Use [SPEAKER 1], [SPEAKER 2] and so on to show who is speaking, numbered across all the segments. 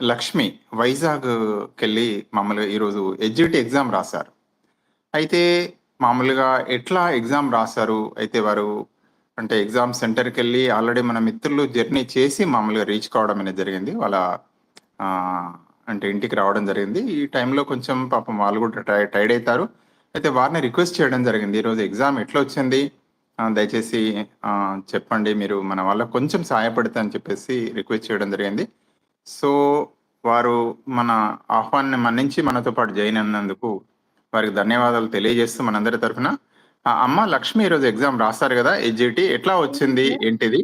[SPEAKER 1] లక్ష్మి వైజాగ్‌కెళ్ళి మామూలుగా ఈరోజు ఎడ్జిట్ ఎగ్జామ్ రాసారు. అయితే మామూలుగా ఎట్లా ఎగ్జామ్ రాసారు? అయితే వారు అంటే ఎగ్జామ్ సెంటర్కి వెళ్ళి ఆల్రెడీ మన మిత్రులు జర్నీ చేసి మామూలుగా రీచ్ కావడం అనేది జరిగింది. వాళ్ళ అంటే ఇంటికి రావడం జరిగింది. ఈ టైంలో కొంచెం పాపం వాళ్ళు కూడా టై టైర్డ్ అవుతారు అయితే వారిని రిక్వెస్ట్ చేయడం జరిగింది. ఈరోజు ఎగ్జామ్ ఎట్లా వచ్చింది దయచేసి చెప్పండి మీరు మన వాళ్ళకి కొంచెం సహాయపడితే అని చెప్పేసి రిక్వెస్ట్ చేయడం జరిగింది. సో, వారు మన ఆహ్వానాన్ని మన్నించి మనతో పాటు జాయిన్ అయినందుకు వారికి ధన్యవాదాలు తెలియజేస్తూ మనందరి తరఫున అమ్మ లక్ష్మి ఈరోజు ఎగ్జామ్ రాసారు గదా! ఎడ్జిటి ఎట్లా వచ్చింది? ఏంటిది?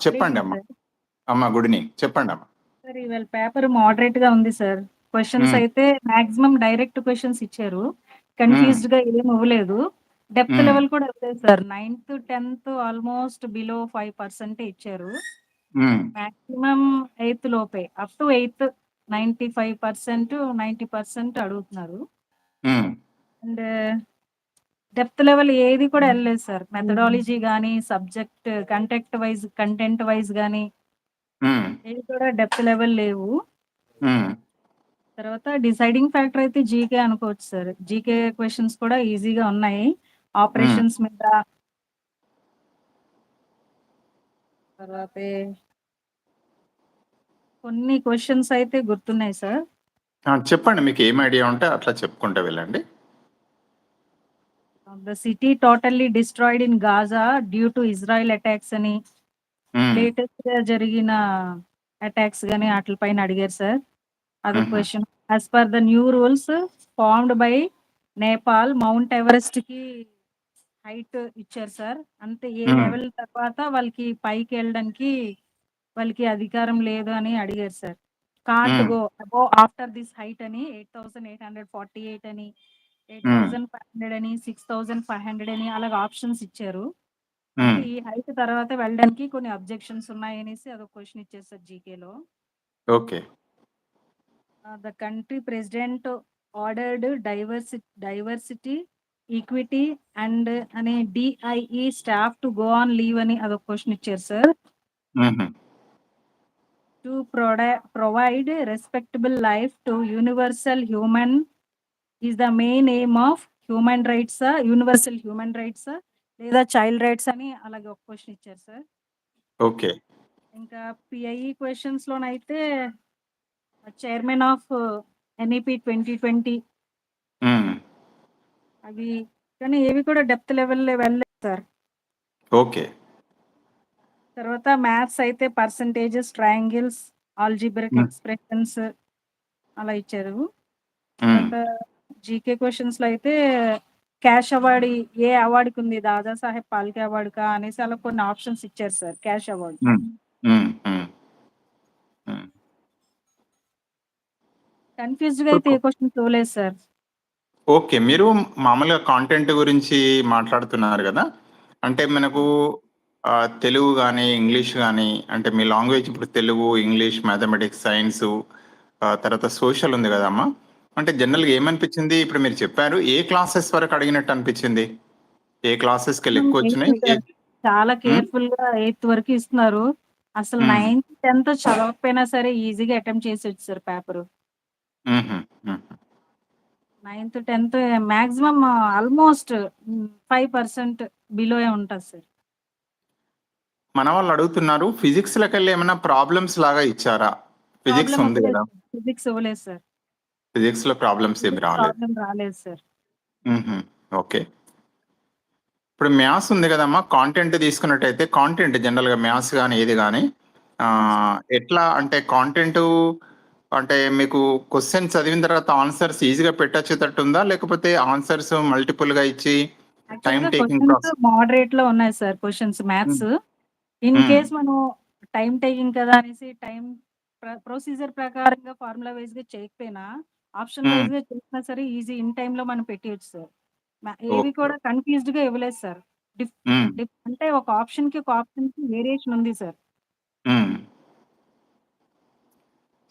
[SPEAKER 1] చెప్పండి అమ్మ. అమ్మ గుడ్ ఈవెనింగ్. చెప్పండమ్మ.
[SPEAKER 2] సార్ ఇవాళ పేపర్ మోడరేట్‌గా ఉంది సార్. క్వెషన్స్
[SPEAKER 1] హ్మ్.
[SPEAKER 2] అయితే మాక్సిమం డైరెక్ట్ క్వెషన్స్ ఇచ్చారు.
[SPEAKER 1] హ్మ్.
[SPEAKER 2] కన్‌ఫ్యూజ్డ్‌గా ఏమి ఇవ్వలేదు. డెప్త్
[SPEAKER 1] హ్మ్.
[SPEAKER 2] లెవెల్ కూడా ఇవ్వలేదు సార్. 9థ్, 10థ్ ఆల్‌మోస్ట్ బిలో 5% ఇచ్చారు. మాక్సిమం 8థ్ లోపే. అప్ టు 8థ్ 95%, 90% అడుగుతున్నారు.
[SPEAKER 1] హ్మ్.
[SPEAKER 2] అండ్ డెప్త్ లెవెల్ ఏది కూడా ఎళ్ళలేదు సార్. మెథడాలజీ గాని, subject content wise content wise గాని
[SPEAKER 1] హ్మ్.
[SPEAKER 2] ఏవి కూడా డెప్త్ లెవెల్ లేవు.
[SPEAKER 1] హ్మ్.
[SPEAKER 2] తర్వాత డిసైడింగ్ ఫ్యాక్టర్ అయితే జీకే అనుకోవచ్చు సార్. జీకే క్వెషన్స్ కూడా ఈజీగా ఉన్నాయి. ఆపరేషన్స్ మీద తర్వాతే కొన్ని క్వెషన్స్ అయితే గుర్తున్నాయి సార్.
[SPEAKER 1] చెప్పండి. మీకు ఏం ఐడియా ఉంటే అట్లా చెప్పుకుంటూ వెళ్ళండి.
[SPEAKER 2] The city totally destroyed in Gaza due to Israel attacks అని
[SPEAKER 1] హ్మ్.
[SPEAKER 2] లేటెస్ట్‌గా జరిగిన అటాక్స్ గాని ఆటిలపైన అడిగారు సార్.
[SPEAKER 1] హుహు.
[SPEAKER 2] Question. As per the new rules formed by Nepal mount ఎవరెస్ట్‌కి height ఇచ్చారు సార్. అంటే ఏ. లెవెల్ తర్వాత వాళ్ళకి పైకెళ్ళడానికి వాళ్ళకి అధికారం లేదు అని అడిగారు sir. Can't. Go above after this height అని 8848 అని,
[SPEAKER 1] హ్మ్.
[SPEAKER 2] 8500 అని, 6500 అని అలాగ ఆప్షన్స్ ఇచ్చారు. ఈ హైట్ తర్వాత వెళ్ళడానికి కొన్ని అబ్జెక్షన్స్ ఉన్నాయనేసి అదొక క్వెషన్ ఇచ్చారు sir జీకేలో.
[SPEAKER 1] Okay.
[SPEAKER 2] The country president ordered diversity diversity, equity and అనే DIE staff to go on leave అని అదొక క్వెషన్ ఇచ్చారు sir. To provide respectable life to universal human is the main aim of human రైట్సా? Universal human రైట్సా? లేదా child rights అని అలాగే ఒక question ఇచ్చారు సార్.
[SPEAKER 1] ఓకే.
[SPEAKER 2] ఇంకా పిఐఈ క్వెషన్స్‌లోనైతే చైర్మన్ ఆఫ్ ఎన్‌ఈపీ 2020
[SPEAKER 1] హ్మ్.
[SPEAKER 2] అవి కానీ ఏవి కూడా డెప్త్ లెవెల్‌లో వెళ్ళలేదు సార్.
[SPEAKER 1] ఓకే.
[SPEAKER 2] తర్వాత మ్యాథ్స్ అయితే పర్సెంటేజెస్, ట్రయాంగిల్స్, ఆల్జీబ్రిక్. ఎక్స్‌ప్రెషన్స్ అలా ఇచ్చారు. జీకే క్వెషన్స్‌లో అయితే క్యాష్ అవార్డ్ ఏ అవార్డ్‌కి ఉంది? దాదాసాహెబ్ ఫాల్కే అవార్డ్‌కా అనేసి అలా కొన్ని ఆప్షన్స్ ఇచ్చారు సార్. Cash award. కన్‌ఫ్యూజ్డ్‌గా
[SPEAKER 1] ఇప్పుడు
[SPEAKER 2] అయితే ఏ క్వెషన్స్ ఇవ్వలేదు సార్.
[SPEAKER 1] ఓకే. మీరు మామూలుగా కాంటెంట్ గురించి మాట్లాడుతున్నారు గదా! అంటే మనకు తెలుగు గాని, ఇంగ్లీష్ గాని అంటే మీ లాంగ్వేజ్ ఇప్పుడు తెలుగు, ఇంగ్లీష్, మ్యాథమెటిక్స్, సైన్సు తర్వాత సోషల్ ఉంది గదమ్మా! అంటే జనరల్‌గా ఏమనిపించింది? ఇప్పుడు మీరు చెప్పారు. ఏ క్లాసెస్ వరకు అడిగినట్టు అనిపించింది? ఏ ఎక్కువొచ్చినాయి?
[SPEAKER 2] 8
[SPEAKER 1] ఏ
[SPEAKER 2] సార్. చాలా
[SPEAKER 1] హ్మ్.
[SPEAKER 2] కేర్‌ఫుల్‌గా 8థ్ వరకు ఇస్తున్నారు. అసలు. 9థ్, 10థ్ చదవకపోయినా సరే ఈజీగా అటెంప్ట్ చేసేయొచ్చు సార్ పేపరు. 9థ్, 10థ్ మాక్సిమం ఆల్‌మోస్ట్ హ్మ్. 5% బిలోయే ఉంటది సార్.
[SPEAKER 1] మన వాళ్ళు అడుగుతున్నారు. ఫిజిక్స్‌లోకెళ్ళి ఏమన్నా ప్రాబ్లమ్స్ లాగా ఇచ్చారా? ఫిజిక్స్ ఉంది!
[SPEAKER 2] సార్. ఫిజిక్స్ ఇవ్వలేదు సార్.
[SPEAKER 1] ఫిజిక్స్‌లో ప్రాబ్లమ్స్ ఏమి
[SPEAKER 2] ఫిజిక్స్
[SPEAKER 1] రాలేదు.
[SPEAKER 2] రాలేదు సార్.
[SPEAKER 1] ఓకే. ఇప్పుడు మ్యాథ్స్ ఉంది గదమ్మా! కాంటెంట్ తీసుకున్నట్టయితే కాంటెంట్ జనరల్‌గా మ్యాథ్స్ గాని, ఏది. ఆహ్, ఎట్లా అంటే కాంటెంటు అంటే మీకు క్వెషన్ చదివిన తర్వాత ఆన్సర్స్ ఈజీగా పెట్టొచ్చేటట్టుందా? లేకపోతే ఆన్సర్స్ మల్టిపుల్‌గా ఇచ్చి టైమ్
[SPEAKER 2] యాక్చువల్‌గా
[SPEAKER 1] టేకింగ్ ప్రాసెస్
[SPEAKER 2] మోడరేట్‌లో ఉన్నాయి సార్
[SPEAKER 1] హ్మ్.
[SPEAKER 2] మ్యాథ్స్. ఇన్. కేస్ మనం టైమ్ టేకింగ్ కదా అనేసి టైమ్ ప్ర ప్రొసీజర్ ప్రకారంగా ఫార్ములా వైస్‌గా చేయకపోయినా ఆప్షన్
[SPEAKER 1] హ్మ్.
[SPEAKER 2] వైస్‌గా చేసినా సరే ఈజీ ఇన్ టైమ్‌లో మనం పెట్టేయొచ్చు సార్. ఏవి. కూడా కన్‌ఫ్యూజ్డ్‌గా ఇవ్వలేదు సార్. డిఫ్ అంటే ఒక ఆప్షన్‌కి, ఒక ఆప్షన్‌కి వేరియేషన్ ఉంది సార్.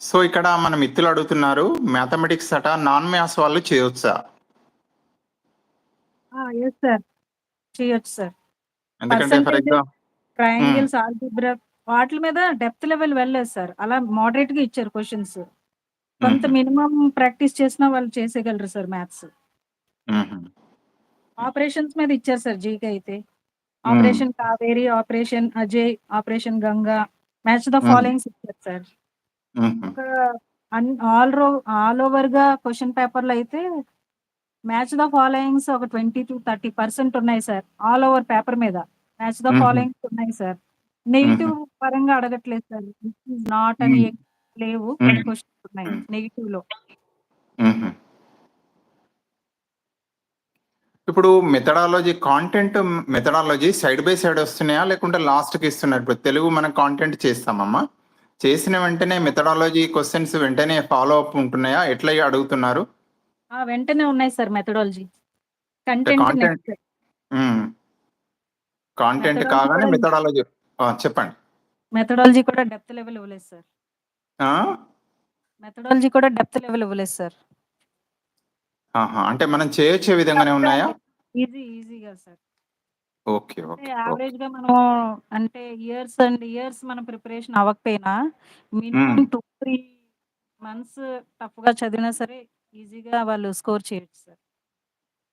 [SPEAKER 1] సో, ఇక్కడ మన మిత్రులు అడుగుతున్నారు. మ్యాథమెటిక్స్ అట నాన్ మ్యాథ్స్ వాళ్ళు చేయొచ్చా?
[SPEAKER 2] ఆ! Yes sir. చేయొచ్చు సార్.
[SPEAKER 1] ఎందుకంటే ఫర్ హ్మ్.
[SPEAKER 2] ట్రయాంగిల్స్, ఆల్జీబ్రా వాటిల మీద డెప్త్ లెవెల్ వెళ్ళలేదు సార్. అలా మోడరేట్‌గా ఇచ్చారు క్వెషన్స్. కొంత
[SPEAKER 1] హుహు.
[SPEAKER 2] మినిమమ్ ప్రాక్టీస్ చేసినా వాళ్ళు చేసేయగలరు సార్ మ్యాథ్స్. ఆపరేషన్స్ మీద ఇచ్చారు సార్ జీకే అయితే. Operation Kaveri, operation Ajay, operation Ganga, match the. Followings ఇచ్చారు సార్.
[SPEAKER 1] హుహు.
[SPEAKER 2] ఒక అన్ ఆల్ రో ఆల్ ఓవర్‌గా క్వెషన్ పేపర్‌లో అయితే మ్యాచ్ ద ఫాలోయింగ్స్ ఒక 20-30% ఉన్నాయి సార్. ఆల్ ఓవర్ పేపర్ మీద. మ్యాచ్ ద
[SPEAKER 1] హుహు.
[SPEAKER 2] ఫాలోయింగ్స్ ఉన్నాయి సార్.
[SPEAKER 1] హుహు.
[SPEAKER 2] నెగెటివ్ పరంగా అడగట్లేదు సార్. దిస్ నాట్ అని
[SPEAKER 1] హ్మ్.
[SPEAKER 2] లేవు. కొన్ని
[SPEAKER 1] హ్మ్.
[SPEAKER 2] క్వెషన్స్ ఉన్నాయి
[SPEAKER 1] హ్మ్.
[SPEAKER 2] నెగెటివ్‌లో.
[SPEAKER 1] హుహు. ఇప్పుడు methodology content methodology side by side వస్తున్నాయా? లేకుంటే లాస్ట్‌కి ఇస్తున్నారా? ఇప్పుడు తెలుగు మనం కాంటెంట్ చేస్తామమ్మా. చేసిన వెంటనే మెథడాలజీ క్వెషన్స్ వెంటనే ఫాలో అప్ ఉంటున్నాయా? ఎట్లా అడుగుతున్నారు?
[SPEAKER 2] ఆ! వెంటనే ఉన్నాయి సార్ మెథడాలజీ. కంటెంట్
[SPEAKER 1] కాంటెంట్ కాగానే మెథడాలజీ! చెప్పండి.
[SPEAKER 2] మెథడాలజీ కూడా డెప్త్ లెవెల్ ఇవ్వలేదు సార్. మెథడాలజీ కూడా డెప్త్ లెవెల్ ఇవ్వలేదు సార్.
[SPEAKER 1] అంటే మనం చేయొచ్చే విధంగానే ఉన్నాయా?
[SPEAKER 2] ఈజీ ఈజీగా సార్.
[SPEAKER 1] ఓకే.
[SPEAKER 2] అంటే
[SPEAKER 1] ఓకే. ఓకే.
[SPEAKER 2] యావరేజ్‌గా మనం అంటే ఇయర్స్ అండ్ ఇయర్స్ మనం ప్రిపరేషన్ అవ్వకపోయినా మినిమమ్
[SPEAKER 1] హ్మ్.
[SPEAKER 2] 2, 3 మంత్స్ టఫ్‌గా చదివినా సరే ఈజీగా వాళ్ళు స్కోర్ చేయొచ్చు సార్.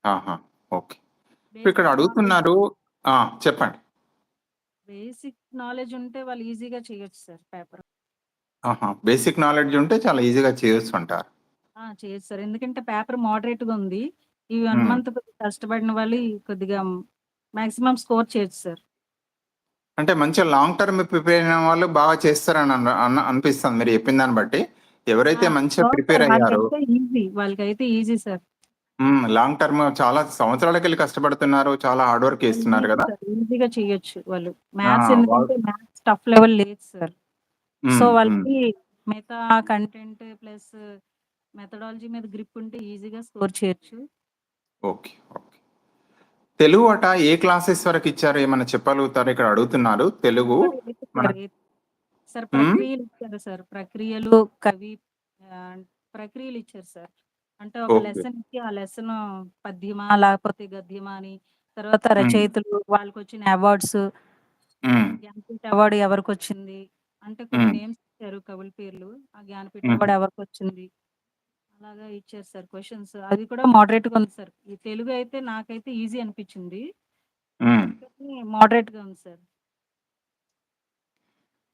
[SPEAKER 1] ఆహా! ఓకే. ఇక్కడ
[SPEAKER 2] బేసిక్ నాలెడ్జ్
[SPEAKER 1] అడుగుతున్నారు ఆ! చెప్పండి.
[SPEAKER 2] బేసిక్ నాలెడ్జ్ ఉంటే వాళ్ళు ఈజీగా చేయొచ్చు సార్ పేపర్.
[SPEAKER 1] ఆహా! బేసిక్ నాలెడ్జ్ ఉంటే చాలా ఈజీగా చేయొచ్చు అంటారు.
[SPEAKER 2] ఆ! చేయొచ్చు సార్. ఎందుకంటే పేపర్ మోడరేట్‌గా ఉంది. ఈ 1
[SPEAKER 1] హ్మ్.
[SPEAKER 2] మంత్ కొద్దిగా కష్టపడిన వాళ్ళు కొద్దిగా మాక్సిమం స్కోర్ చేయొచ్చు సార్.
[SPEAKER 1] అంటే మంచిగా లాంగ్ టర్మ్ ప్రిపేర్ అయిన వాళ్ళు బాగా చేస్తారని అన అన అనిపిస్తుంది మీరు చెప్పిన దాన్ని బట్టి. ఎవరైతే మంచిగా ప్రిపేర్. అయ్యారో
[SPEAKER 2] వాళ్ళకైతే ఈజీ. వాళ్ళకైతే ఈజీ సార్.
[SPEAKER 1] లాంగ్ టర్మ్ చాలా సంవత్సరాలకెళ్ళి కష్టపడుతున్నారు. చాలా హార్డ్ వర్క్
[SPEAKER 2] వాళ్ళు
[SPEAKER 1] చేస్తున్నారు!
[SPEAKER 2] సార్. ఈజీగా చేయొచ్చు వాళ్ళు. మ్యాథ్స్
[SPEAKER 1] వాళ్ళు
[SPEAKER 2] ఎందుకంటే మ్యాథ్స్ టఫ్ లెవెల్ లేదు సార్. సో. వాళ్ళకి మిగతా కంటెంట్ ప్లస్ మెథడాలజీ మీద గ్రిప్ ఉంటే ఈజీగా స్కోర్ చేయొచ్చు.
[SPEAKER 1] ఓకే. తెలుగు అట ఏ క్లాసెస్ వరకు ఇచ్చారు? ఏమన్నా చెప్పగలుగుతారా? ఇక్కడ అడుగుతున్నారు. తెలుగు
[SPEAKER 2] సార్. ప్రక్రియలు ఇచ్చారు సార్. ప్రక్రియలు, కవి ప్రక్రియలు ఇచ్చారు సార్. అంటే ఒక. లెసన్ ఇచ్చి ఆ లెసన్ పద్యమా లేకపోతే గద్యమా అని తర్వాత. రచయితలు వాళ్ళకొచ్చిన అవార్డ్స్
[SPEAKER 1] హ్మ్.
[SPEAKER 2] జ్ఞానపీఠ అవార్డ్ ఎవరికొచ్చింది? అంటే కొన్ని. నేమ్స్ ఇచ్చారు కవుల పేర్లు. ఆ జ్ఞానపీఠ. అవార్డ్ ఎవరికొచ్చింది? అలాగా ఇచ్చారు సార్ క్వెషన్స్. అది కూడా మోడరేట్‌గా ఉంది సార్. ఈ తెలుగు అయితే నాకైతే ఈజీ అనిపిచ్చింది.
[SPEAKER 1] హ్మ్.
[SPEAKER 2] కానీ మోడరేట్‌గా ఉంది సార్.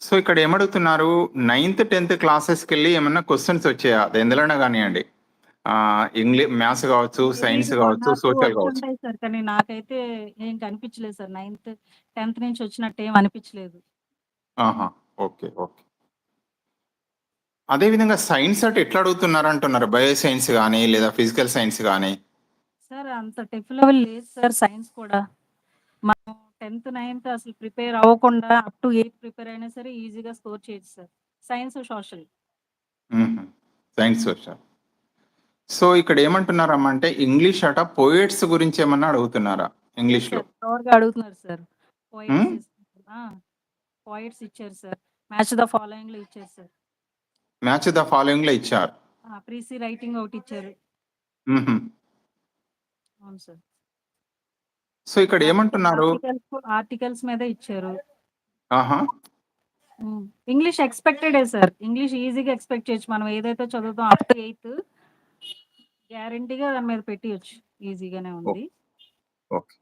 [SPEAKER 1] సో, ఇక్కడ ఏమడుగుతున్నారు? నైన్త్, 10థ్ క్లాసెస్‌కెళ్ళి ఏమన్నా క్వెషన్స్ వచ్చాయా? ఎందులోనే గానియండి. ఆహ్, ఇంగ్లీ మ్యాథ్స్ గావచ్చు,
[SPEAKER 2] మేబీ
[SPEAKER 1] సైన్స్
[SPEAKER 2] 1
[SPEAKER 1] గావచ్చు,
[SPEAKER 2] ఆర్ 2
[SPEAKER 1] సోషల్.
[SPEAKER 2] వచ్చుంటాయి సార్. కానీ నాకైతే ఏం కనిపించలేదు సార్. 9థ్, 10థ్ నుంచి వచ్చినట్టు ఏం అనిపించలేదు.
[SPEAKER 1] ఆహా! ఓకే. ఓకే. అదే విధంగా సైన్స్ అటు ఎట్లా అడుగుతున్నారంటున్నారు? బయో సైన్స్ గాని, లేదా ఫిజికల్ సైన్స్ గాని?
[SPEAKER 2] సార్ అంత టఫ్ లెవెల్ లేదు సార్ సైన్స్ కూడా. మనం 10థ్, 9థ్ అసలు ప్రిపేర్ అవ్వకుండా అప్ టు 8థ్ ప్రిపేర్ అయినా సరే ఈజీగా స్కోర్ చేయొచ్చు sir. Science, social.
[SPEAKER 1] Science, social. So, ఇక్కడ ఏమంటున్నారమ్మా అంటే ఇంగ్లీష్ అట పోయెట్స్ గురించి ఏమన్నా అడుగుతున్నారా?
[SPEAKER 2] సార్. షూర్‌గా అడుగుతున్నారు సార్. పోయెట్స్ ఇచ్చారు సార్. మ్యాచ్ ద ఫాలోయింగ్‌లో ఇచ్చారు సార్.
[SPEAKER 1] మ్యాచ్ ద ఫాలోయింగ్‌లో ఇచ్చారు.
[SPEAKER 2] ఆ! ప్రీసీ రైటింగ్ ఒకటిచ్చారు.
[SPEAKER 1] హుహు.
[SPEAKER 2] అవును సార్.
[SPEAKER 1] సో, ఇక్కడ ఏమంటున్నారు?
[SPEAKER 2] ఆర్టికల్స్ మీదే ఇచ్చారు. ఇంగ్లీష్ ఎక్స్‌పెక్టెడే సార్. ఇంగ్లీష్ ఈజీగా ఎక్స్‌పెక్ట్ చేయొచ్చు. మనం ఏదైతే అప్ టు 8థ్ గ్యారంటీగా దాని మీద పెట్టియొచ్చు. ఈజీగానే. ఉంది.
[SPEAKER 1] ఓకే.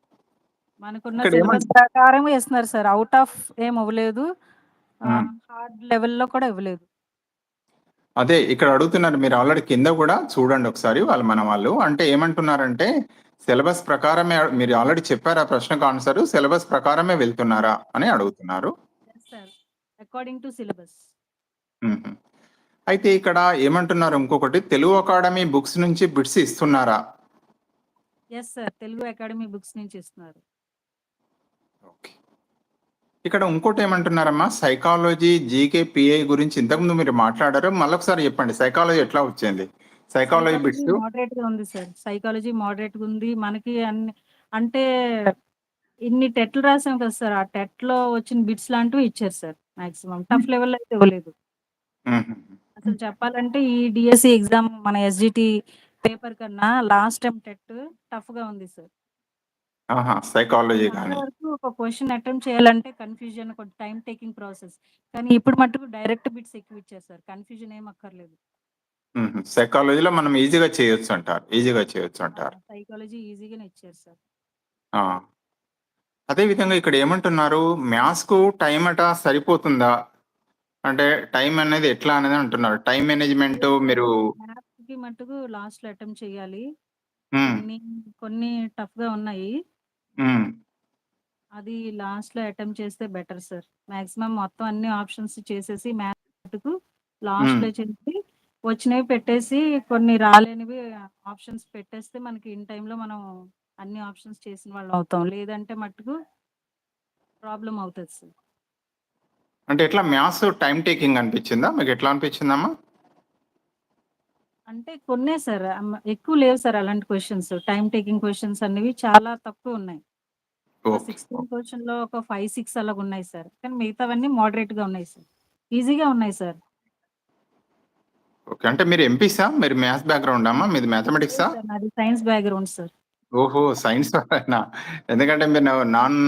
[SPEAKER 2] మనకున్న సిలబస్ ప్రకారం ఇస్తున్నారు సార్. ఔట్ ఆఫ్ ఏమి ఇవ్వలేదు. హార్డ్ లెవెల్‌లో కూడా ఇవ్వలేదు.
[SPEAKER 1] అదే ఇక్కడ అడుగుతున్నారు. మీరు ఆల్రెడీ కింద గూడా చూడండి ఒకసారి వాళ్ళు మన వాళ్ళు. అంటే ఏమంటున్నారంటే సిలబస్ ప్రకారమే మీరు ఆల్రెడీ చెప్పారు ఆ ప్రశ్నకు ఆన్సర్. సిలబస్ ప్రకారమే వెళ్తున్నారా అని అడుగుతున్నారు.
[SPEAKER 2] According to syllabus.
[SPEAKER 1] అయితే ఇక్కడ ఏమంటున్నారు ఇంకొకటి తెలుగు అకాడమీ బుక్స్ నుంచి బిట్స్ ఇస్తున్నారా?
[SPEAKER 2] Yes sir. Telugu academy books నుంచి ఇస్తున్నారు.
[SPEAKER 1] ఇక్కడ ఇంకోటేమంటున్నారమ్మా సైకాలజీ, జీకే, పీఐ గురించి ఇంతకుముందు మీరు మాట్లాడారు. మళ్ళొకసారి చెప్పండి. సైకాలజీ ఎట్లా వచ్చింది? సైకాలజీ బిట్స్
[SPEAKER 2] మోడరేట్‌గా ఉంది సార్. సైకాలజీ మోడరేట్‌గా ఉంది. మనకి అన్ని అంటే ఇన్ని టెట్‌లు రాసాం కదా సార్! ఆ టెట్‌లో వచ్చిన బిట్స్ లాంటివి ఇచ్చారు సార్ మాక్సిమం. టఫ్ లెవెల్‌లో అయితే ఇవ్వలేదు. అసలు చెప్పాలంటే ఈ డీఎస్సీ ఎగ్జామ్ మన ఎస్‌జీటీ పేపర్ కన్నా లాస్ట్ టైమ్ టెట్ టఫ్‌గా ఉంది సార్.
[SPEAKER 1] ఆహా! సైకాలజీ
[SPEAKER 2] చాలా
[SPEAKER 1] గాని.
[SPEAKER 2] వరకు ఒక క్వెషన్ అటెంప్ట్ చేయాలంటే కన్‌ఫ్యూజన్ ఒక టైమ్ టేకింగ్ ప్రాసెస్. కానీ ఇప్పుడు మట్టుకు డైరెక్ట్ బిట్స్ ఎక్కువ ఇచ్చేసారు. కన్‌ఫ్యూజన్ ఏం అక్కర్లేదు.
[SPEAKER 1] సైకాలజీలో మనం ఈజీగా చేయొచ్చంటారు. ఈజీగా
[SPEAKER 2] ఆ!
[SPEAKER 1] చేయొచ్చంటారు.
[SPEAKER 2] సైకాలజీ ఈజీగానే ఇచ్చారు సార్.
[SPEAKER 1] ఆ! అదే విధంగా ఇక్కడ ఏమంటున్నారు? మ్యాథ్స్‌కు టైమ్ అట సరిపోతుందా? అంటే టైమ్ అనేది ఎట్లా అనేది అంటున్నారు. టైమ్ మేనేజ్‌మెంట్ మీరు
[SPEAKER 2] సార్. మ్యాథ్స్‌కి మట్టుకు లాస్ట్‌లో అటెంప్ట్ చేయాలి. కొన్ని టఫ్‌గా ఉన్నాయి. అది లాస్ట్‌లో అటెంప్ట్ చేస్తే బెటర్ సార్. మాక్సిమం మొత్తం అన్ని ఆప్షన్స్ చేసేసి మ్యాథ్స్ మటుకు
[SPEAKER 1] హ్మ్.
[SPEAKER 2] లాస్ట్‌లో చేసి వచ్చినవి పెట్టేసి కొన్ని రాలేనివి ఆప్షన్స్ పెట్టేస్తే మనకి ఇన్ టైమ్‌లో మనం అన్ని ఆప్షన్స్ చేసిన వాళ్ళం అవుతాం. లేదంటే మట్టుకు ప్రాబ్లమ్ అవుతది సార్.
[SPEAKER 1] అంటే ఎట్లా మ్యాథ్స్ టైమ్ టేకింగ్ అనిపించిందా? మీకు ఎట్లా అనిపించిందమ్మా?
[SPEAKER 2] అంటే కొన్నే సార్. ఎక్కువ లేవు సార్ అలాంటి క్వెషన్స్. టైమ్ టేకింగ్ క్వెషన్స్ అనేవి చాలా తక్కువున్నాయి. ఒక
[SPEAKER 1] ఓకే.
[SPEAKER 2] 16 క్వెషన్‌లో ఒక 5, 6 అలాగున్నాయి సార్. కానీ మిగతావన్నీ మోడరేట్‌గా ఉన్నాయి సార్. ఈజీగా ఉన్నాయి సార్.
[SPEAKER 1] ఓకే. అంటే మీరు ఎంపీసా? మీరు మ్యాథ్స్ బ్యాక్‌గ్రౌండా అమ్మా? మీది మ్యాథమెటిక్సా?
[SPEAKER 2] నాది సైన్స్ బ్యాక్‌గ్రౌండ్ సార్.
[SPEAKER 1] ఓహో! సైన్స్ వాళ్ళేనా? ఎందుకంటే మీరు non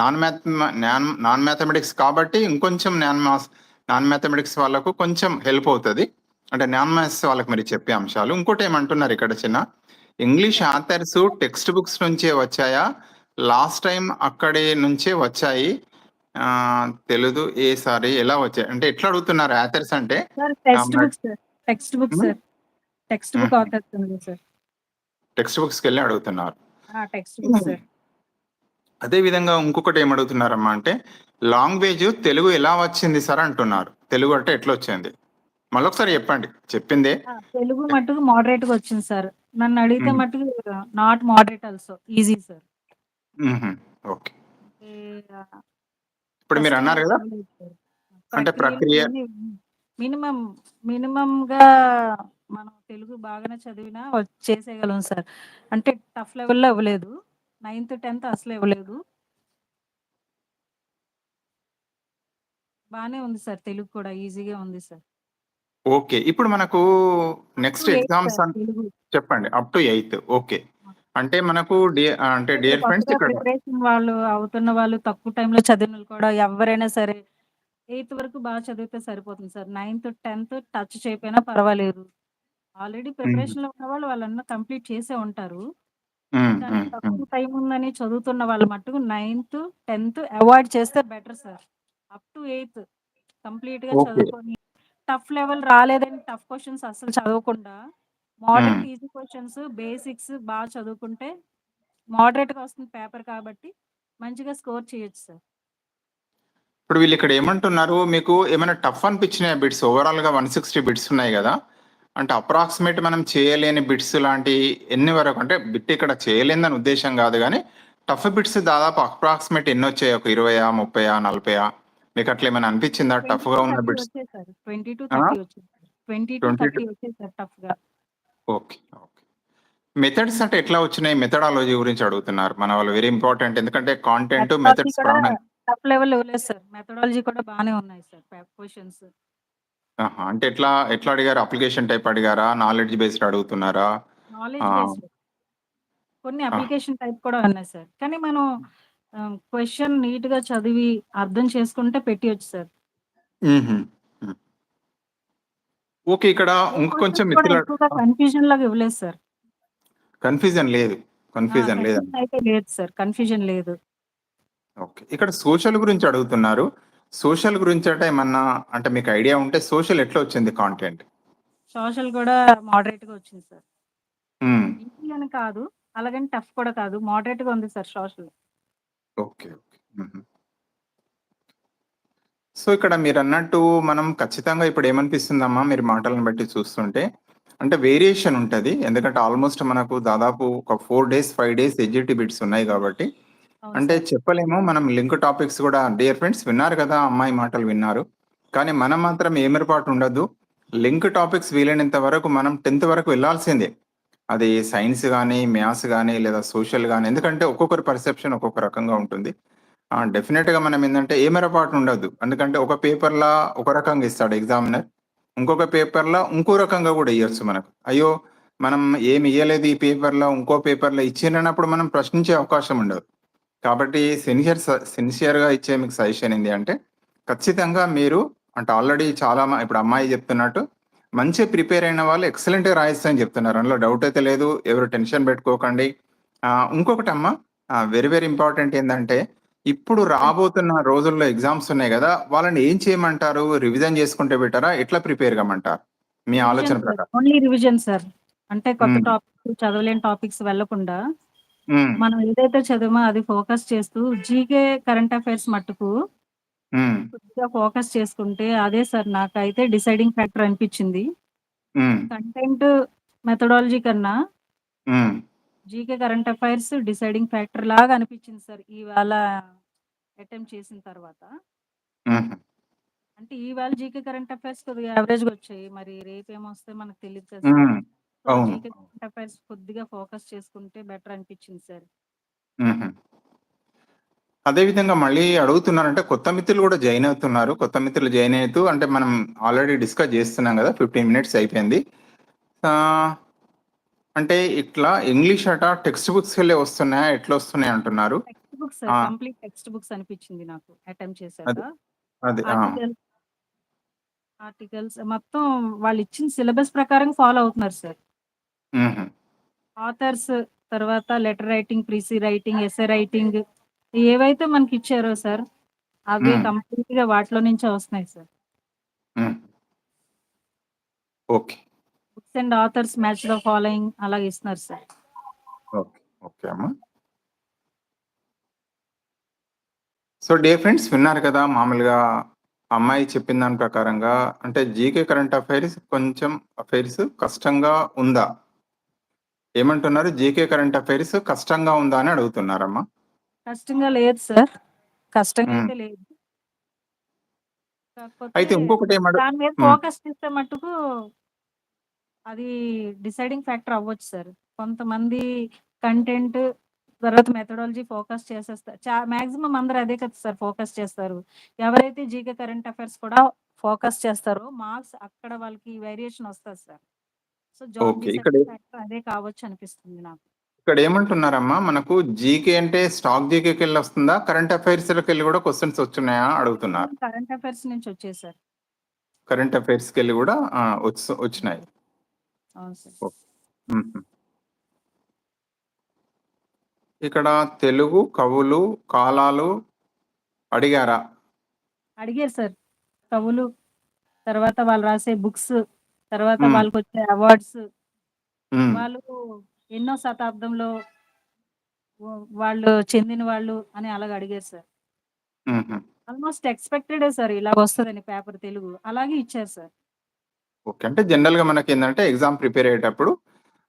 [SPEAKER 1] non math non mathematics కాబట్టి ఇంకొంచెం నాన్ నాన్ మ్యాథమెటిక్స్ వాళ్ళకు కొంచెం హెల్ప్ అవుతది. అంటే నాన్ మ్యాథ్స్ వాళ్ళకి మీరు చెప్పే అంశాలు. ఇంకోటేమంటున్నారు ఇక్కడ చిన్న ఇంగ్లీష్. ఆథర్స్ టెక్స్ట్ బుక్స్ నుంచే వచ్చాయా? లాస్ట్ టైమ్ అక్కడి నుంచే వచ్చాయి. తెలీదు ఏ సారీ ఎలా వచ్చాయి? అంటే ఎట్లా అడుగుతున్నారు ఆథర్స్ అంటే
[SPEAKER 2] text
[SPEAKER 1] but
[SPEAKER 2] book sir. Text book
[SPEAKER 1] హ్మ్.
[SPEAKER 2] సార్. టెక్స్ట్ బుక్
[SPEAKER 1] హుహు.
[SPEAKER 2] ఆథర్స్ ఉంది సార్.
[SPEAKER 1] టెక్స్ట్ బుక్స్‌కెళ్ళి అడుగుతున్నారు.
[SPEAKER 2] ఆ! Text book sir.
[SPEAKER 1] అదే విధంగా ఇంకొకటి ఏమడుగుతున్నారమ్మా అంటే, లాంగ్వేజ్ తెలుగు ఎలా వచ్చింది సార్ అంటున్నారు. తెలుగు అంటే ఎట్లొచ్చింది? మళ్ళొకసారి చెప్పండి. చెప్పిందే.
[SPEAKER 2] తెలుగు మట్టుకు మోడరేట్‌గా వచ్చింది సార్. నన్నడిగితే
[SPEAKER 1] హ్మ్.
[SPEAKER 2] మట్టుకు not moderate also. Easy sir.
[SPEAKER 1] Okay. ఇప్పుడు గదా!
[SPEAKER 2] చదవలేదు సార్.
[SPEAKER 1] అంటే ప్రక్రియ
[SPEAKER 2] ఇవన్నీ మినిమమ్ మినిమమ్‌గా మనం తెలుగు బాగానే చదివినా చేసేయగలం సార్. అంటే టఫ్ లెవెల్‌లో ఇవ్వలేదు. 9థ్, 10థ్ అసలు ఇవ్వలేదు. బానే ఉంది సార్. తెలుగు కూడా ఈజీగా ఉంది సార్.
[SPEAKER 1] ఓకే. ఇప్పుడు మనకు
[SPEAKER 2] up
[SPEAKER 1] next
[SPEAKER 2] to 8
[SPEAKER 1] exams
[SPEAKER 2] sir
[SPEAKER 1] అన్
[SPEAKER 2] తెలుగు.
[SPEAKER 1] చెప్పండి. Up to 8 okay. అంటే మనకు డి అంటే
[SPEAKER 2] అంటే
[SPEAKER 1] డియర్ ఫ్రెండ్స్
[SPEAKER 2] కొత్తగా
[SPEAKER 1] ఇక్కడ
[SPEAKER 2] ప్రిపరేషన్ వాళ్ళు అవుతున్న వాళ్ళు తక్కువ టైంలో చదివినోళ్ళు కూడా ఎవ్వరైనా సరే 8థ్ వరకు బాగా చదివితే సరిపోతుంది సార్. 9థ్, 10థ్ టచ్ చేయకపోయినా పర్వాలేదు. ఆల్రెడీ
[SPEAKER 1] హ్మ్.
[SPEAKER 2] ప్రిపరేషన్‌లో ఉన్నవాళ్ళు వాళ్ళన్నా కంప్లీట్ చేసే ఉంటారు.
[SPEAKER 1] హ్మ్.
[SPEAKER 2] కానీ
[SPEAKER 1] హ్మ్. హ్మ్.
[SPEAKER 2] తక్కువ టైం ఉందని చదువుతున్న వాళ్ళు మట్టుకు 9థ్, 10థ్ అవాయిడ్ చేస్తే బెటర్ సార్. అప్ టు 8థ్ కంప్లీట్‌గా
[SPEAKER 1] ఓకే.
[SPEAKER 2] చదువుకొని టఫ్ లెవెల్ రాలేదని టఫ్ క్వెషన్స్ అస్సలు చదవకుండా. మోడరేట్ ఈజీ క్వెషన్స్, బేసిక్స్ బాగా చదువుకుంటే మోడరేట్‌గా వస్తుంది పేపర్ కాబట్టి మంచిగా స్కోర్ చేయొచ్చు సార్.
[SPEAKER 1] ఇప్పుడు వీళ్ళిక్కడ ఏమంటున్నారు, మీకు ఏమైనా టఫ్ అనిపించినాయా బిట్స్? ఓవరాల్‌గా 160 బిట్స్ ఉన్నాయి గదా! అంటే అప్రాక్సిమేట్ మనం చేయలేని బిట్స్ లాంటియి ఎన్ని వరకు అంటే బిట్ ఇక్కడ చేయలేనిదని ఉద్దేశ్యం గాదు గానీ, టఫ్ బిట్స్ దాదాపు అప్రాక్సిమేట్ ఎన్నొచ్చాయి? ఒక 20, 30, 40 మీకట్లా ఏమైనా అనిపించిందా?
[SPEAKER 2] 20
[SPEAKER 1] టఫ్‌గా
[SPEAKER 2] టు
[SPEAKER 1] ఉన్న
[SPEAKER 2] 30
[SPEAKER 1] బిట్స్?
[SPEAKER 2] వచ్చాయి సార్. 20 టు
[SPEAKER 1] ఆ?
[SPEAKER 2] 30 వచ్చాయి సార్. 20 టు
[SPEAKER 1] 20 టు
[SPEAKER 2] 30 వచ్చాయి సార్ టఫ్‌గా.
[SPEAKER 1] ఓకే. ఓకే. మెథడ్స్ అంటే ఎట్లా వచ్చినాయి? మెథడాలజీ గురించి అడుగుతున్నారు. మన వాళ్ళు వెరీ ఇంపార్టెంట్. ఎందుకంటే కాంటెంట్, మెథడ్స్
[SPEAKER 2] టఫ్ లెవెల్ ఇవ్వలేదు సార్. మెథడాలజీ కూడా బానే ఉన్నాయి సార్.
[SPEAKER 1] ఆహా! అంటే ఎట్లా, ఎట్లా అడిగారు? అప్లికేషన్ టైప్ అడిగారా? నాలెడ్జ్ బేస్డ్ అడుగుతున్నారా?
[SPEAKER 2] కొన్ని! అప్లికేషన్ టైప్ కూడా ఉన్నాయి సార్. కానీ మనం ఆహ్, క్వెషన్ నీట్‌గా చదివి అర్థం చేసుకుంటే పెట్టియొచ్చు సార్.
[SPEAKER 1] ఓకే. ఇక్కడ ఇంక కొంచెం
[SPEAKER 2] క్వెషన్స్ కూడా
[SPEAKER 1] మిత్రుల
[SPEAKER 2] ఎక్కువగా
[SPEAKER 1] ఆ!
[SPEAKER 2] కన్‌ఫ్యూజన్ లాగా ఇవ్వలేదు సార్.
[SPEAKER 1] కన్‌ఫ్యూజన్ లేదు. కన్‌ఫ్యూజన్.
[SPEAKER 2] కన్‌ఫ్యూజన్ అయితే లేదు సార్. కన్‌ఫ్యూజన్ లేదు.
[SPEAKER 1] ఓకే. ఇక్కడ సోషల్ గురించి అడుగుతున్నారు. సోషల్ గురించట ఏమన్నా అంటే మీకు ఐడియా ఉంటే సోషల్ ఎట్లా వచ్చింది కాంటెంట్?
[SPEAKER 2] సోషల్ కూడా మోడరేట్‌గా వచ్చింది సార్. ఈజీ అని కాదు. అలాగని టఫ్ కూడా కాదు. మోడరేట్‌గా ఉంది సార్ సోషల్.
[SPEAKER 1] ఓకే. ఓకే. హుహు. సో, ఇక్కడ మీరన్నట్టు మనం ఖచ్చితంగా ఇప్పుడేమనిపిస్తుందమ్మా మీరు మాటలను బట్టి చూస్తుంటే, అంటే వేరియేషన్ ఉంటది. ఎందుకంటే ఆల్‌మోస్ట్ మనకు దాదాపు ఒక 4 డేస్, 5 డేస్ ఎడ్జిటి బిట్స్ ఉన్నాయి
[SPEAKER 2] అవును
[SPEAKER 1] అంటే
[SPEAKER 2] సార్.
[SPEAKER 1] చెప్పలేము. మనం లింక్ టాపిక్స్ గూడా డియర్ ఫ్రెండ్స్ విన్నారు కదా! అమ్మాయి మాటలు విన్నారు. కానీ మనం మాత్రం ఏమరపాటు ఉండొద్దు. లింక్ టాపిక్స్ వీలైనంత వరకు మనం 10థ్ వరకు వెళ్ళాల్సిందే. అది సైన్స్ కానీ మ్యాథ్స్ కానీ లేదా సోషల్ కానీ ఎందుకంటే ఒక్కొక్కరి పర్సెప్షన్ ఒక్కొక్క రకంగా ఉంటుంది. ఆ! డెఫినిట్‌గా మనం ఏ ఏమరపాటు ఉండదు ఎందుకంటే ఒక పేపర్‌లా ఒక రకంగా ఇస్తాడు ఎగ్జామినర్. ఇంకొక పేపర్‌లా ఇంకో రకంగా గూడా ఇయ్యొచ్చు మనకు. అయ్యో! మనం ఏమి ఇయ్యలేదు ఈ పేపర్‌లో, ఇంకో పేపర్‌లో ఇచ్చిండ్రన్నప్పుడు మనం ప్రశ్నించే అవకాశం ఉండదు. కాబట్టి సిన్సియర్ స సిన్సియర్‌గా ఇచ్చే మీకు సజెషన్ ఏంది అంటే, ఖచ్చితంగా మీరు అంటే ఆల్రెడీ చాలా మ ఇప్పుడు అమ్మాయి చెప్తున్నట్టు మంచిగా ప్రిపేర్ అయిన వాళ్ళు ఎక్సలెంట్‌గా రాయొచ్చని చెప్తున్నారు. అందులో డౌట్ అయితే లేదు. ఎవరు టెన్షన్ పెట్టుకోకండి. ఆహ్, ఇంకొకటమ్మా ఆహ్, వెరీ వెరీ ఇంపార్టెంట్ ఏందంటే, ఇప్పుడు రాబోతున్న రోజుల్లో ఎగ్జామ్స్ ఉన్నాయి గదా! వాళ్ళని ఏం చేయమంటారు? రివిజన్ చేసుకుంటే బెటరా? ఎట్లా ప్రిపేర్ కమ్మంటారు? మీ ఆలోచన. ప్రకారం.
[SPEAKER 2] Only revision sir. అంటే కొత్త. టాపిక్స్ చదవలేని టాపిక్స్ వెళ్ళకుండా,
[SPEAKER 1] హ్మ్.
[SPEAKER 2] మనం ఏదైతే చదివామో అది ఫోకస్ చేస్తూ జీకే కరెంట్ అఫైర్స్ మట్టుకు. కొద్దిగా ఫోకస్ చేసుకుంటే అదే సార్ నాకైతే డిసైడింగ్ ఫ్యాక్టర్ అనిపిచ్చింది.
[SPEAKER 1] హ్మ్.
[SPEAKER 2] కంటెంట్ మెథడాలజీ కన్నా. GK current affairs deciding factor లాగా అనిపిచ్చింది సార్. ఇవాళ అటెంప్ట్ చేసిన తర్వాత. అంటే ఈవేళ జీకే కరెంట్ అఫైర్స్ కొద్దిగా యావరేజ్‌గా వచ్చాయి. మరి రేపేమొస్తాయో మనకు తెలీదు కదా. జీకే కరెంట్ అఫైర్స్ కొద్దిగా ఫోకస్ చేసుకుంటే బెటర్ అనిపిచ్చింది సార్.
[SPEAKER 1] హుహు. అదే విధంగా మళ్ళీ అడుగుతున్నారంటే కొత్త మిత్రులు గూడా జాయిన్ అవుతున్నారు. కొత్త మిత్రులు జాయిన్ అయితూ అంటే మనం ఆల్రెడీ డిస్కస్ చేస్తున్నాం గదా! 15 మినిట్స్ అయిపోయింది. అంటే ఇట్లా ఇంగ్లీష్ అట టెక్స్ట్ బుక్స్‌కెళ్ళే వస్తున్నాయా? ఎట్లా వస్తున్నాయి అంటున్నారు.
[SPEAKER 2] బుక్స్! కంప్లీట్ టెక్స్ట్ బుక్స్ అనిపిచ్చింది నాకు అటెంప్ట్ చేశాక. ఆర్టికల్స్ మొత్తం వాళ్ళిచ్చిన సిలబస్ ప్రకారం ఫాలో అవుతున్నారు సార్. ఆథర్స్ తర్వాత letter writing, precis writing, essay writing ఏవైతే మనకిచ్చారో సార్, అవి
[SPEAKER 1] హ్మ్.
[SPEAKER 2] కంప్లీట్‌గా వాటిలో నుంచే వస్తున్నాయి sir.
[SPEAKER 1] Okay.
[SPEAKER 2] Books and authors match the following అలాగ ఇస్తున్నారు సార్.
[SPEAKER 1] ఓకే. ఓకే అమ్మా. సో, డియర్ ఫ్రెండ్స్ విన్నారు కదా! మామూలుగా అమ్మాయి చెప్పిన దాని ప్రకారంగా అంటే జీకే కరెంట్ అఫైర్స్ కొంచెం అఫైర్స్ కష్టంగా ఉందా? ఏమంటున్నారు? జీకే కరెంట్ అఫైర్స్ కష్టంగా ఉందా అని అడుగుతున్నారమ్మా.
[SPEAKER 2] కష్టంగా లేదు సార్. కష్టంగా. అయితే లేదు. కాకపోతే
[SPEAKER 1] అయితే ఇంకొకటేమడు
[SPEAKER 2] దాని మీద. ఫోకస్ చేస్తే మట్టుకు అది డిసైడింగ్ ఫ్యాక్టర్ అవ్వచ్చు సార్. కొంతమంది కంటెంట్ తర్వాత మెథడాలజీ ఫోకస్ చేసేస్తారు. చా మాక్సిమం అందరూ అదే కదా సార్ ఫోకస్ చేస్తారు. ఎవరైతే జీకే కరెంట్ అఫైర్స్ కూడా ఫోకస్ చేస్తారో మార్క్స్ అక్కడ వాళ్ళకి వేరియేషన్ వస్తది సార్. So, job.
[SPEAKER 1] ఇక్కడ
[SPEAKER 2] ఫ్యాక్టర్ అదే కావచ్చు అనిపిస్తుంది నాకు.
[SPEAKER 1] ఇక్కడ ఏమంటున్నారమ్మా మనకు జీకే అంటే స్టాక్ జీకేకెళ్ళి వస్తుందా? కరెంట్ అఫైర్స్‌లోకెళ్ళి గూడా క్వెషన్స్ వచ్చున్నాయా అడుగుతున్నారు.
[SPEAKER 2] కరెంట్ అఫైర్స్ నుంచి వచ్చాయి సార్.
[SPEAKER 1] కరెంట్ అఫైర్స్‌కెళ్ళి గూడా ఆ! వచ్ వచ్చినాయి. ఇక్కడ తెలుగు కవులు, కాలాలు అడిగారా?
[SPEAKER 2] అడిగారు సార్. కవులు, తర్వాత వాళ్ళు రాసే బుక్స్, తర్వాత
[SPEAKER 1] హ్మ్.
[SPEAKER 2] వాళ్ళకొచ్చే అవార్డ్స్. వాళ్ళు ఎన్నో శతాబ్దంలో వాళ్ళు చెందిన వాళ్ళు అని అలాగ అడిగారు సార్. ఆల్మోస్ట్ ఎక్స్‌పెక్టెడే సార్ ఇలాగొస్తదని పేపర్ తెలుగు. అలాగే ఇచ్చారు సార్.
[SPEAKER 1] ఓకే. అంటే జనరల్‌గా మనకేందంటే ఎగ్జామ్ ప్రిపేర్ అయ్యేటప్పుడు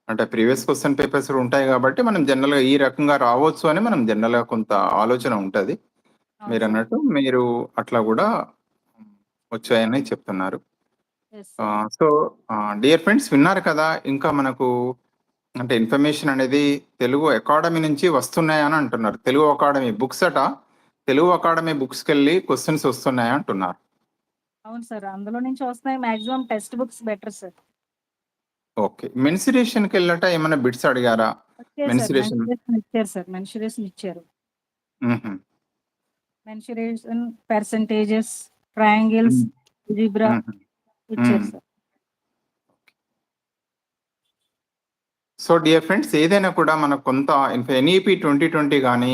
[SPEAKER 1] అంటే ప్రీవియస్ క్వెషన్ పేపర్స్ ఉంటాయి గాబట్టి మనం జనరల్‌గా ఈ రకంగా రావచ్చు అని మనం జనరల్‌గా కొంత ఆలోచన ఉంటది.
[SPEAKER 2] సార్.
[SPEAKER 1] మీరన్నట్టు మీరు అట్లా గూడా వచ్చాయని చెప్తున్నారు. సో, డియర్ ఫ్రెండ్స్ విన్నారు కదా! ఇంకా మనకు అంటే ఇన్ఫర్మేషన్ అనేది తెలుగు అకాడమీ నుంచి వస్తున్నాయని అంటున్నారు. తెలుగు అకాడమీ బుక్స్ అట తెలుగు అకాడమీ బుక్స్‌కెళ్ళి క్వెషన్స్ వస్తున్నాయి అంటున్నారు.
[SPEAKER 2] అవును సార్. అందులో నుంచి వస్తున్నాయి maximum text books better sir.
[SPEAKER 1] Okay. మెన్సురేషన్‌కెళ్ళట ఏమన్నా బిట్స్ అడిగారా?
[SPEAKER 2] వచ్చాయి సార్.
[SPEAKER 1] మెన్సురేషన్
[SPEAKER 2] మెన్సురేషన్ ఇచ్చారు సార్. మెన్సురేషన్ ఇచ్చారు. మెన్సురేషన్, పర్సెంటేజెస్, ట్రయాంగిల్స్,
[SPEAKER 1] హుహు.
[SPEAKER 2] ఇచ్చారు. సార్.
[SPEAKER 1] సో, డియర్ ఫ్రెండ్స్ ఏదైనా కూడా మనకు కొంత ఇన్ఫ్ ఎన్‌ఈపీ 2020 గాని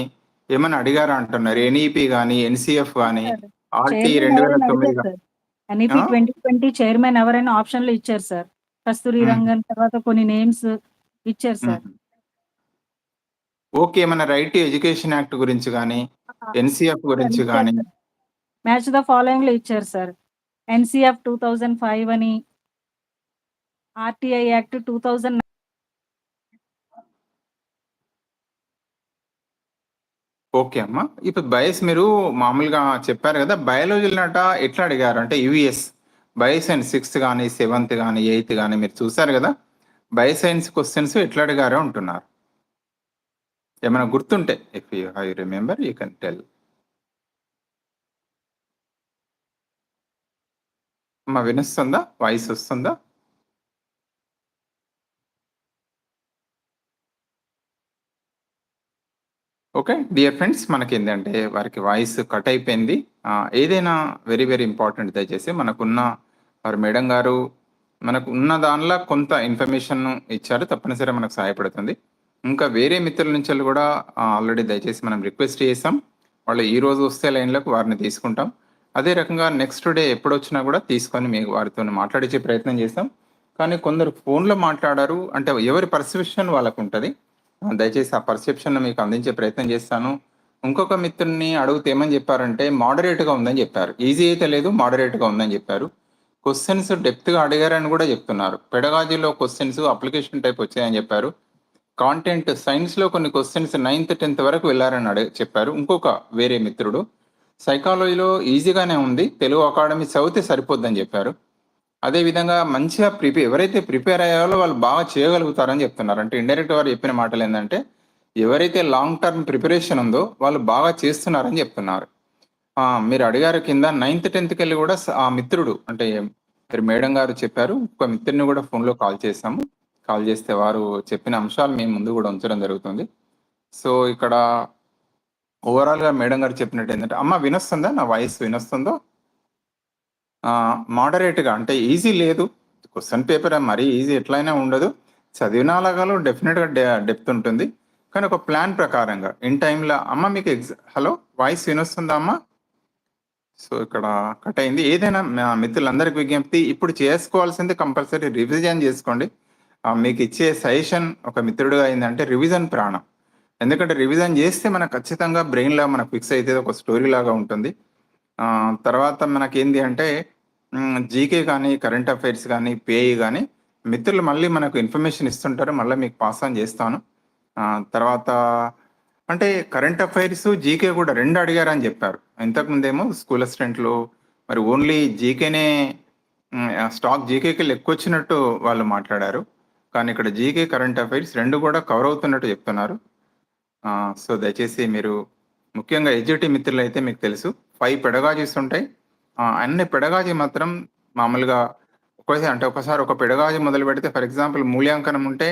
[SPEAKER 1] ఏమన్నా అడిగారా అంటున్నారు. ఎన్‌ఈపీ గాని, ఎన్‌సీఎఫ్ గాని,
[SPEAKER 2] సార్.
[SPEAKER 1] ఆర్‌టీ
[SPEAKER 2] చైర్మన్ ఎవరైనా
[SPEAKER 1] 2009
[SPEAKER 2] అడిగారు
[SPEAKER 1] గా
[SPEAKER 2] సార్. ఎన్‌ఈపీ
[SPEAKER 1] ఆ?
[SPEAKER 2] 2020 చైర్మన్ ఎవరైనా ఆప్షన్‌లో ఇచ్చారు సార్. కస్తూరి
[SPEAKER 1] హుహు.
[SPEAKER 2] రంగన్ తర్వాత కొన్ని నేమ్స్ ఇచ్చారు సార్.
[SPEAKER 1] ఓకే. ఏమన్నా రైట్ టు ఎడ్యుకేషన్ యాక్ట్ గురించి
[SPEAKER 2] ఆ!
[SPEAKER 1] ఎన్‌సీఎఫ్ గురించి
[SPEAKER 2] సార్. మ్యాచ్ ద ఫాలోయింగ్‌లో ఇచ్చారు సార్. ఎన్‌సీఎఫ్ 2005 అని ఆర్‌టీఐ యాక్ట్ 2000
[SPEAKER 1] ఓకే అమ్మా. ఇప్పుడు బయస్ మీరు మామూలుగా చెప్పారు కదా బయాలజీ నట ఎట్లా అడిగారు? అంటే యూవీఎస్ బయోసైన్స్ సిక్స్త్ కానీ సెవెంత్ కానీ ఎయిత్ కానీ మీరు చూసారు గదా! బయోసైన్స్ క్వశ్చన్స్ ఎట్లా అడిగారో అంటున్నారు. ఏమైనా గుర్తుంటే if you I remember you can tell. అమ్మా వినిస్తుందా వాయిస్ వస్తుందా? ఓకే డియర్ ఫ్రెండ్స్ మనకి ఏంటంటే వారికి వాయిస్ కట్ అయిపోయింది. ఏదైనా వెరీ వెరీ ఇంపార్టెంట్ దయచేసి మనకున్న వారు మేడం గారు మనకు ఉన్న దానిలో కొంత ఇన్ఫర్మేషన్ ఇచ్చారు తప్పనిసరిగా మనకు సహాయపడుతుంది. ఇంకా వేరే మిత్రుల నుంచి కూడా ఆల్రెడీ దయచేసి మనం రిక్వెస్ట్ చేసాం. వాళ్ళు ఈ రోజు వస్తే లైన్లకు వారిని తీసుకుంటాం. అదే రకంగా నెక్స్ట్ డే ఎప్పుడు వచ్చినా కూడా తీసుకొని మీ వారితో మాట్లాడించే ప్రయత్నం చేస్తాం. కానీ కొందరు ఫోన్లో మాట్లాడారు అంటే ఎవరి పర్సెప్షన్ వాళ్ళకు ఉంటుంది. దయచేసి ఆ పర్సెప్షన్ మీకు అందించే ప్రయత్నం చేస్తాను. ఇంకొక మిత్రుని అడిగితే ఏమని చెప్పారంటే మోడరేట్గా ఉందని చెప్పారు. ఈజీ అయితే లేదు మోడరేట్గా ఉందని చెప్పారు. క్వశ్చన్స్గా అడిగారని కూడా చెప్తున్నారు. పెడగాజీలో క్వశ్చన్స్ అప్లికేషన్ టైప్ వచ్చాయని చెప్పారు. కాంటెంట్ సైన్స్లో కొన్ని క్వశ్చన్స్ నైన్త్ టెన్త్ వరకు వెళ్ళారని అడిగి చెప్పారు. ఇంకొక వేరే మిత్రుడు సైకాలజీలో ఈజీగానే ఉంది తెలుగు అకాడమీ చదివితే సరిపోద్దని చెప్పారు. అదే విధంగా మంచిగా ప్రిపేర్ ఎవరైతే ప్రిపేర్ అయ్యారో వాళ్ళు బాగా చేయగలుగుతారని చెప్తున్నారు. అంటే ఇండైరెక్ట్ వారు చెప్పిన మాటలు ఏంటంటే ఎవరైతే లాంగ్ టర్మ్ ప్రిపరేషన్ ఉందో వాళ్ళు బాగా చేస్తున్నారని చెప్తున్నారు. మీరు అడిగారు కింద నైన్త్ టెన్త్కి వెళ్ళి కూడా ఆ మిత్రుడు అంటే మీరు మేడం గారు చెప్పారు ఒక మిత్రుని కూడా ఫోన్లో కాల్ చేశాము. కాల్ చేస్తే వారు చెప్పిన అంశాలు మేము ముందు కూడా ఉంచడం జరుగుతుంది. సో ఇక్కడ ఓవరాల్గా మేడం గారు చెప్పినట్టు ఏంటంటే అమ్మ వినొస్తుందా? నా వాయిస్ వినొస్తుందో? మోడరేట్గా అంటే ఈజీ లేదు. క్వశ్చన్ పేపర్ మరీ ఈజీ ఎట్లయినా ఉండదు. చదివిన అలాగాలో డెఫినెట్గా డెప్త్ ఉంటుంది. కానీ ఒక ప్లాన్ ప్రకారంగా ఇన్ టైంలో అమ్మ మీకు ఎగ్జా హలో వాయిస్ వినొస్తుందా అమ్మ? సో ఇక్కడ కట్ అయింది. ఏదైనా మిత్రులందరికీ విజ్ఞప్తి ఇప్పుడు చేసుకోవాల్సింది కంపల్సరీ రివిజన్ చేసుకోండి. మీకు ఇచ్చే సజెషన్ ఒక మిత్రుడుగా అయిందంటే రివిజన్ ప్రాణం. ఎందుకంటే రివిజన్ చేస్తే మనకు ఖచ్చితంగా బ్రెయిన్లో మనకు ఫిక్స్ అయితే ఒక స్టోరీ లాగా ఉంటుంది. తర్వాత మనకి అంటే జీకే కానీ కరెంట్ అఫైర్స్ కానీ పేఈ కానీ మిత్రులు మళ్ళీ మనకు ఇన్ఫర్మేషన్ ఇస్తుంటారు. మళ్ళీ మీకు పాస్ ఆన్ చేస్తాను. తర్వాత అంటే కరెంట్ అఫైర్స్ జీకే కూడా రెండు అడిగారని చెప్పారు. ఇంతకుముందేమో స్కూల్ అసిస్టెంట్లు మరి ఓన్లీ జీకేనే స్టాక్ జీకేకి ఎక్కువ వచ్చినట్టు వాళ్ళు మాట్లాడారు. కానీ ఇక్కడ జీకే కరెంట్ అఫైర్స్ రెండు కూడా కవర్ అవుతున్నట్టు చెప్తున్నారు. సో దయచేసి మీరు ముఖ్యంగా ఎడ్యుటీ మిత్రులు అయితే మీకు తెలుసు. ఫైవ్ పెడగాజీస్ ఉంటాయి. ఆ, అన్ని పెడగాజీ మాత్రం మామూలుగా ఒకసారి అంటే ఒకసారి ఒక పెడగాజీ మొదలు పెడితే ఫర్ ఎగ్జాంపుల్ మూల్యాంకనం ఉంటే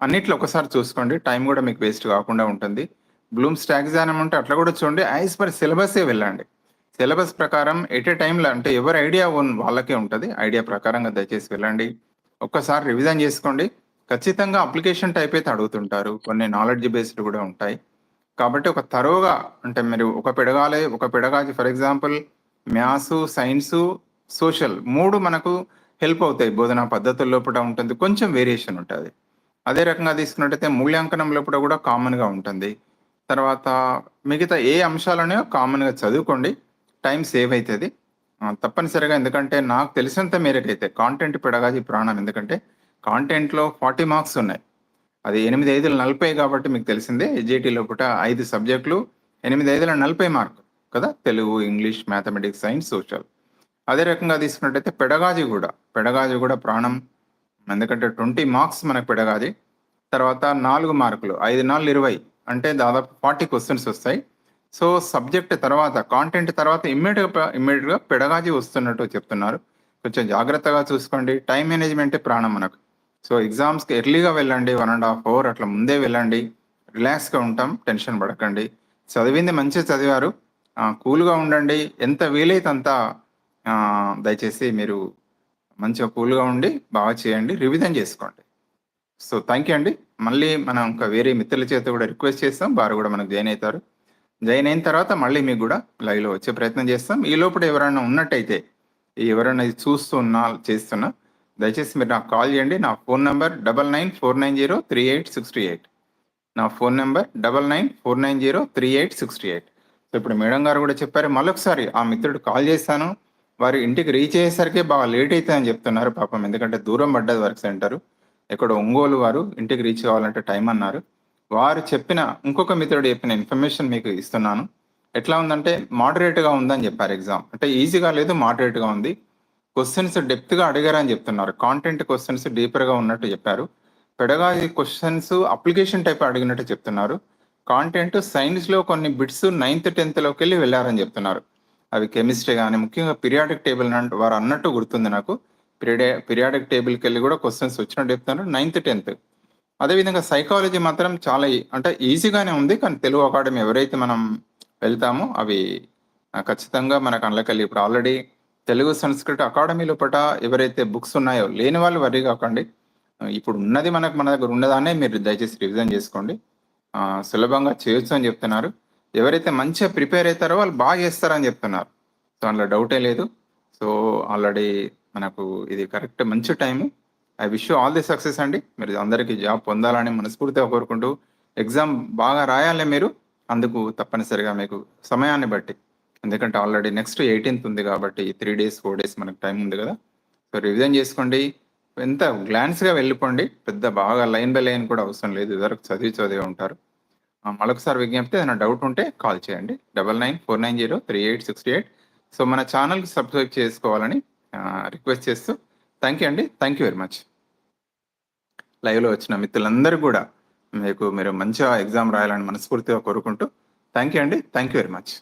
[SPEAKER 1] అన్నిట్లో ఒకసారి చూసుకోండి. టైం కూడా మీకు వేస్ట్ కాకుండా ఉంటుంది. బ్లూమ్స్ టాక్సానం ఉంటే అట్లా కూడా చూడండి. యాజ్ పర్ సిలబసే వెళ్ళండి. సిలబస్ ప్రకారం ఎట్ ఏ టైంలో అంటే ఎవరి ఐడియా ఓన్ వాళ్ళకే ఉంటుంది. ఐడియా ప్రకారంగా దయచేసి వెళ్ళండి. ఒక్కసారి రివిజన్ చేసుకోండి. ఖచ్చితంగా అప్లికేషన్ టైప్ అయితే అడుగుతుంటారు. కొన్ని నాలెడ్జ్ బేస్డ్ కూడా ఉంటాయి. కాబట్టి ఒక తరోగా అంటే మీరు ఒక పెడగాలి ఒక pedagogy for example maths science social మూడు మనకు హెల్ప్ అవుతాయి. బోధనా పద్ధతుల లోపల ఉంటుంది. కొంచెం వేరియేషన్ ఉంటుంది. అదే రకంగా తీసుకున్నట్టయితే మూల్యాంకనం లోపల కూడా కామన్గా ఉంటుంది. తర్వాత మిగతా ఏ అంశాలనే కామన్గా చదువుకోండి. టైం సేవ్ అవుతుంది. తప్పనిసరిగా ఎందుకంటే నాకు తెలిసినంత మేరకైతే కాంటెంట్ పెడగాది ప్రాణం. ఎందుకంటే కాంటెంట్లో ఫార్టీ మార్క్స్ ఉన్నాయి. అది ఎనిమిది ఐదుల నలభై కాబట్టి మీకు తెలిసిందే. ఎస్జిటి లోపల ఐదు సబ్జెక్టులు ఎనిమిది ఐదుల నలభై మార్క్. కదా? Telugu English mathematics science social. అదే రకంగా తీసుకున్నట్టయితే పెడగాజీ కూడా. పెడగాజీ కూడా ప్రాణం. ఎందుకంటే ట్వంటీ మార్క్స్ మనకు పెడగాజీ. తర్వాత నాలుగు మార్కులు. ఐదు నాలుగు ఇరవై. అంటే దాదాపు ఫార్టీ క్వశ్చన్స్ వస్తాయి. సో సబ్జెక్ట్ తర్వాత కాంటెంట్ తర్వాత ఇమ్మీడియట్గా ఇమ్మీడియట్గా పెడగాజి పెడగాజీ వస్తున్నట్టు చెప్తున్నారు. కొంచెం జాగ్రత్తగా చూసుకోండి. టైం మేనేజ్మెంటే ప్రాణం మనకు. సో ఎగ్జామ్స్కి ఎర్లీగా వెళ్ళండి. వన్ అండ్ హాఫ్ అవర్ అట్లా ముందే వెళ్ళండి. రిలాక్స్గా ఉంటాం. టెన్షన్ పడకండి. చదివింది మంచిగా చదివారు. కూల్గా ఉండండి. ఎంత వీలైతే అంత దయచేసి మీరు మంచిగా కూల్గా ఉండి బాగా చేయండి. రివిజన్ చేసుకోండి. సో థ్యాంక్ యూ అండి. మళ్ళీ మనం ఇంకా వేరే మిత్రుల చేత కూడా రిక్వెస్ట్ చేస్తాం. వారు కూడా మనకు జాయిన్ అవుతారు. జాయిన్ అయిన తర్వాత మళ్ళీ మీకు కూడా లైవ్లో వచ్చే ప్రయత్నం చేస్తాం. ఈ లోపల ఎవరైనా ఉన్నట్టయితే ఎవరైనా చూస్తున్నా చేస్తున్నా దయచేసి మీరు నాకు కాల్ చేయండి. నా phone number double nine four nine zero three eight sixty eight. నా phone number double nine four nine zero three eight sixty eight. ఇప్పుడు మేడం గారు కూడా చెప్పారు మళ్ళొకసారి ఆ మిత్రుడు కాల్ చేశాను. వారు ఇంటికి రీచ్ అయ్యేసరికి బాగా లేట్ అవుతుందని చెప్తున్నారు పాపం. ఎందుకంటే దూరం పడ్డది వర్క్ సెంటర్ ఇక్కడ ఒంగోలు వారు ఇంటికి రీచ్ అవ్వాలంటే టైం అన్నారు. వారు చెప్పిన ఇంకొక మిత్రుడు చెప్పిన ఇన్ఫర్మేషన్ మీకు ఇస్తున్నాను. ఎట్లా ఉందంటే మోడరేట్గా ఉందని చెప్పారు ఎగ్జామ్ అంటే ఈజీగా లేదు మోడరేట్గా ఉంది. క్వశ్చన్స్ డెప్త్గా అడిగారని చెప్తున్నారు. కాంటెంట్ క్వశ్చన్స్ డీపర్గా ఉన్నట్టు చెప్పారు. పెడగా క్వశ్చన్స్ అప్లికేషన్ టైప్ అడిగినట్టు చెప్తున్నారు. కాంటెంట్ సైన్స్లో కొన్ని బిట్స్ నైన్త్ టెన్త్లోకి వెళ్ళి వెళ్ళారని చెప్తున్నారు. అవి కెమిస్ట్రీ కానీ ముఖ్యంగా పిరియాడిక్ టేబుల్ వారు అన్నట్టు గుర్తుంది నాకు. పీరియడే పీరియాడిక్ టేబుల్కి వెళ్ళి కూడా క్వశ్చన్స్ వచ్చినట్టు చెప్తున్నారు. నైన్త్ టెన్త్ అదేవిధంగా సైకాలజీ మాత్రం చాలా ఈ- అంటే ఈజీగానే ఉంది కానీ తెలుగు అకాడమీ ఎవరైతే మనం వెళ్తామో అవి ఖచ్చితంగా మనకు అందులోకెళ్ళి ఇప్పుడు ఆల్రెడీ తెలుగు సంస్కృత అకాడమీ లోపల ఎవరైతే బుక్స్ ఉన్నాయో లేని వాళ్ళు వరి కాకండి. ఇప్పుడు ఉన్నది మనకు మన దగ్గర ఉన్నదానే మీరు దయచేసి రివిజన్ చేసుకోండి. సులభంగా చేయొచ్చు అని చెప్తున్నారు. ఎవరైతే మంచిగా ప్రిపేర్ అవుతారో వాళ్ళు బాగా చేస్తారని చెప్తున్నారు. సో అందులో డౌటే లేదు. సో ఆల్రెడీ మనకు ఇది కరెక్ట్ మంచి time. I wish all the success అండి. మీరు అందరికీ జాబ్ పొందాలని మనస్ఫూర్తిగా కోరుకుంటూ ఎగ్జామ్ బాగా రాయాలి మీరు. అందుకు తప్పనిసరిగా మీకు సమయాన్ని బట్టి. ఎందుకంటే ఆల్రెడీ నెక్స్ట్ ఎయిటీన్త్ ఉంది కాబట్టి త్రీ డేస్ ఫోర్ డేస్ మనకు టైం ఉంది కదా. సో రివిజన్ చేసుకోండి. ఎంత గ్లాన్స్గా వెళ్ళిపోండి. పెద్ద బాగా లైన్ బై లైన్ కూడా అవసరం లేదు. ఇదివరకు చదివి చదివి ఉంటారు. మరొకసారి విజ్ఞప్తి ఏదైనా డౌట్ ఉంటే కాల్ చేయండి. Double nine four nine zero three eight sixty eight so మన ఛానల్కి సబ్స్క్రైబ్ చేసుకోవాలని రిక్వెస్ట్ చేస్తూ థ్యాంక్ యూ అండి. థ్యాంక్ యూ వెరీ మచ్ లైవ్లో వచ్చిన మిత్రులందరూ కూడా మీకు మీరు మంచిగా ఎగ్జామ్ రాయాలని మనస్ఫూర్తిగా కోరుకుంటూ థ్యాంక్ యూ అండి. Thank you very much